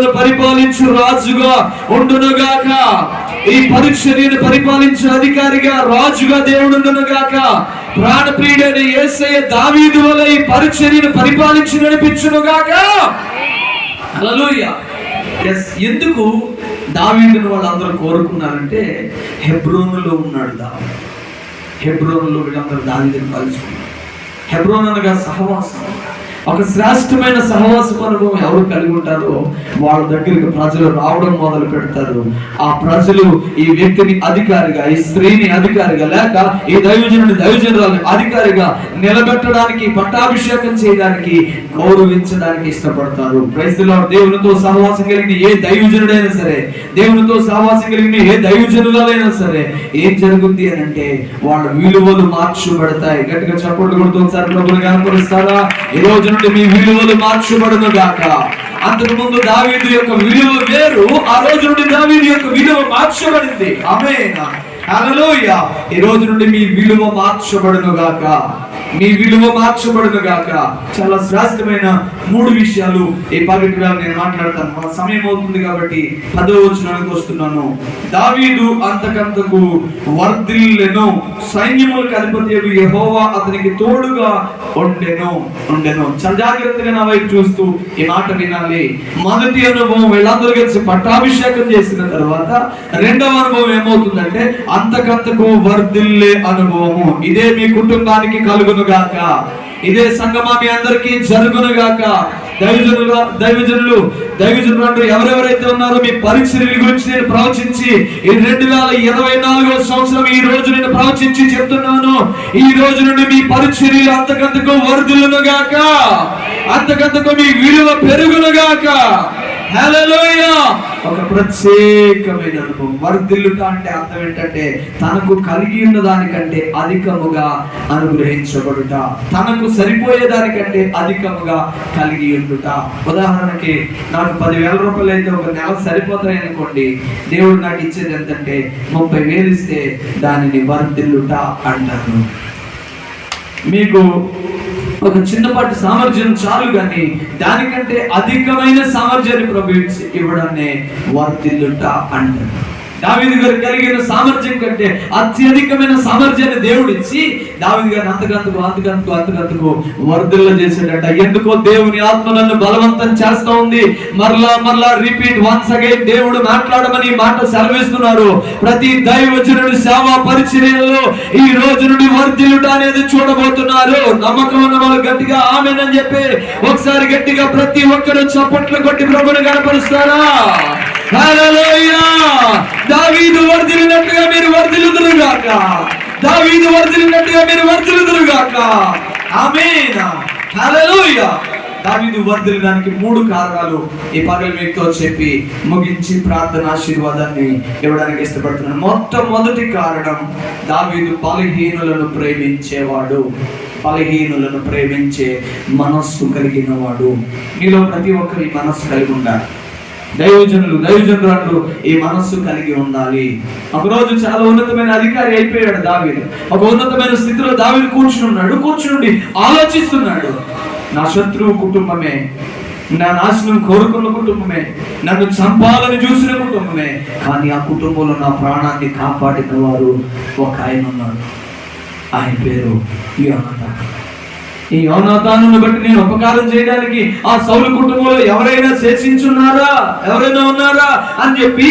పరిపాలించు రాజుగా ఉండునుగాక. ఈ పరీక్ష నేను పరిపాలించే అధికారిగా రాజుగా దేవుడు ఉండునుగాక. ప్రాణప్రియుడైన యేసయ్య దావీదు వల్ల ఈ పరిచర్యను పరిపాలించి నడిపించునుగాక. హల్లెలూయా. ఎందుకు దావీదును వాళ్ళందరూ కోరుకున్నారంటే హెబ్రోన్లో ఉన్నాడు దావి హెబ్రోన్లో వీళ్ళందరూ దావీదుని కలుసుకున్నారు హెబ్రోన్ అనగా సహవాసం. ఒక శ్రేష్టమైన సహవాసం అనుభవం ఎవరు కలిగి ఉంటారో వాళ్ళ దగ్గరికి ప్రజలు రావడం మొదలు పెడతారు. ఆ ప్రజలు ఈ వ్యక్తిని అధికారిగా ఈ స్త్రీని అధికారిగా లేక ఈ దైవజనుని దైవజనురాలని అధికారిగా నిలబెట్టడానికి పట్టాభిషేకం చేయడానికి గౌరవించడానికి ఇష్టపడతారు. ప్రైజ్లో దేవునితో సహవాసం కలిగిన ఏ దైవజనుడైనా సరే దేవునితో సహవాసం కలిగిన ఏ దైవజనురాలైనా సరే ఏం జరుగుద్ది అని అంటే వాళ్ళ విలువలు మార్చబడతాయి. గట్టిగా చప్పట్లు కొడుతూ సార్ ప్రభుని కనపరుస్తారా ఈ రోజు నుండి మీ విలువలు మార్చబడును గాక. అంతకు ముందు దావీదు యొక్క విలువ వేరు ఆ రోజు నుండి దావీదు యొక్క విలువ మార్చబడింది. అమేనా ఈ రోజు నుండి మీ విలువ మార్చబడును గాక. మీ విలువ మార్చబడును గాక. చాలా శ్రేష్టమైన మూడు విషయాలు ఈ పవిత్రాలు నేను మాట్లాడతాను. మన సమయం అవుతుంది కాబట్టి పదో వచనానికి వస్తున్నాను. దావీదు అంతకంతకు వర్ధిల్లెను. సైన్యములకు అధిపతి యహోవా అతనికి తోడుగా ఉండెను. ఉండెను. చాలా జాగ్రత్తగా నా వైపు చూస్తూ ఈ మాట వినాలి. మొదటి అనుభవం వీళ్ళందరూ కలిసి పట్టాభిషేకం చేసిన తర్వాత రెండవ అనుభవం ఏమవుతుందంటే అంతకంతకు వర్ధిల్లే అనుభవము. ఇదే మీ కుటుంబానికి కలుగును గాక ఇదే సంగమా మీ అందరికీ జరుగును గాక దైవజనులు దైవజనులు దైవజనులు అంటే ఎవరెవరైతే ఉన్నారో మీ పరిచర్యల గురించి నేను ప్రవచించి ఈ రెండు వేల ఇరవై నాలుగో సంవత్సరం ఈ రోజు నేను ప్రవచించి చెప్తున్నాను. ఈ రోజు నుండి మీ పరిచర్యలు అంతకంతకు వరదలను గాక అంతకంతకు మీ విలువ పెరుగును గాక హల్లెలూయా! ఒక ప్రత్యేకమైన అనుభవం. వర్ధిల్లుట అంటే అర్థం ఏంటంటే తనకు కలిగి ఉన్న దానికంటే అధికముగా అనుగ్రహించబడుట. తనకు సరిపోయే దానికంటే అధికముగా కలిగి ఉండుట. ఉదాహరణకి నాకు పదివేల రూపాయలు అయితే ఒక నెల సరిపోతాయి అనుకోండి. దేవుడు నాకు ఇచ్చేది ఎంతంటే ముప్పై వేలు ఇస్తే దానిని వర్ధిల్లుట అంటారు. మీకు ఒక చిన్నపాటి సామర్థ్యం చాలు కానీ దానికంటే అధికమైన సామర్థ్యాన్ని ప్రభు ఇవ్వడాన్ని వర్తిల్లుట అంటారు. దావిది గారు కలిగిన సామర్థ్యం కంటే అత్యధికమైన సామర్థ్యాన్ని దేవుడు ఇచ్చి దావిది గారిని అంతకంతకు అంతకంతకు అంతకంతకు వర్ధిల్ల చేశాడట. ఎందుకో దేవుని ఆత్మ నన్ను బలవంతం చేస్తా ఉంది. మరలా మరలా రిపీట్ వన్స్ అగైన్ దేవుడు మాట్లాడమని మాట సెలవిస్తున్నారు. ప్రతి దైవజనుడి సేవా పరిచర్యలో ఈ రోజు నుండి వర్ధిల్లుట అనేది చూడబోతున్నారు. నమ్మకం ఉన్న వాళ్ళు గట్టిగా ఆమెనని చెప్పి ఒకసారి గట్టిగా ప్రతి ఒక్కరు చప్పట్లు కొట్టి ప్రభుని కనపరుస్తారా దావీదు వర్దిలినట్టుగా మీరు వర్ధిల్లుదురుగాక దావీదు వర్దిలినట్టుగా మీరు వర్ధిల్లుదురుగాక ఆమేన్. హల్లెలూయా. దావీదు వర్ధిల్లడానికి మూడు కారణాలు ఈ పగలు మీతో చెప్పి ముగించి ప్రార్థన ఆశీర్వాదాన్ని ఇవ్వడానికి ఇష్టపడుతున్నాను. మొట్టమొదటి కారణం దావీదు బలహీనులను ప్రేమించేవాడు. బలహీనులను ప్రేమించే మనస్సు కలిగిన వాడు మీలో ప్రతి ఒక్కరి మనస్సు కలిగి ఉండాలి. దైవజనులు దైవజనులు ఈ మనస్సు కలిగి ఉండాలి. ఒక రోజు చాలా ఉన్నతమైన అధికారి అయిపోయాడు దావీదు. ఒక ఉన్నతమైన స్థితిలో దావీదు కూర్చుని ఉన్నాడు కూర్చుని ఆలోచిస్తున్నాడు. నా శత్రువు కుటుంబమే. నా నాశనం కోరుకున్న కుటుంబమే. నన్ను చంపాలని చూసిన కుటుంబమే. కానీ ఆ కుటుంబంలో నా ప్రాణాన్ని కాపాడిన వారు ఒక ఆయన ఉన్నాడు. ఆయన పేరు యోనతాను ఈ యోనాతాను బట్టి నేను ఉపకారం చేయడానికి ఆ సౌలు కుటుంబంలో ఎవరైనా శేషించున్నారా? ఎవరైనా ఉన్నారా? అని చెప్పి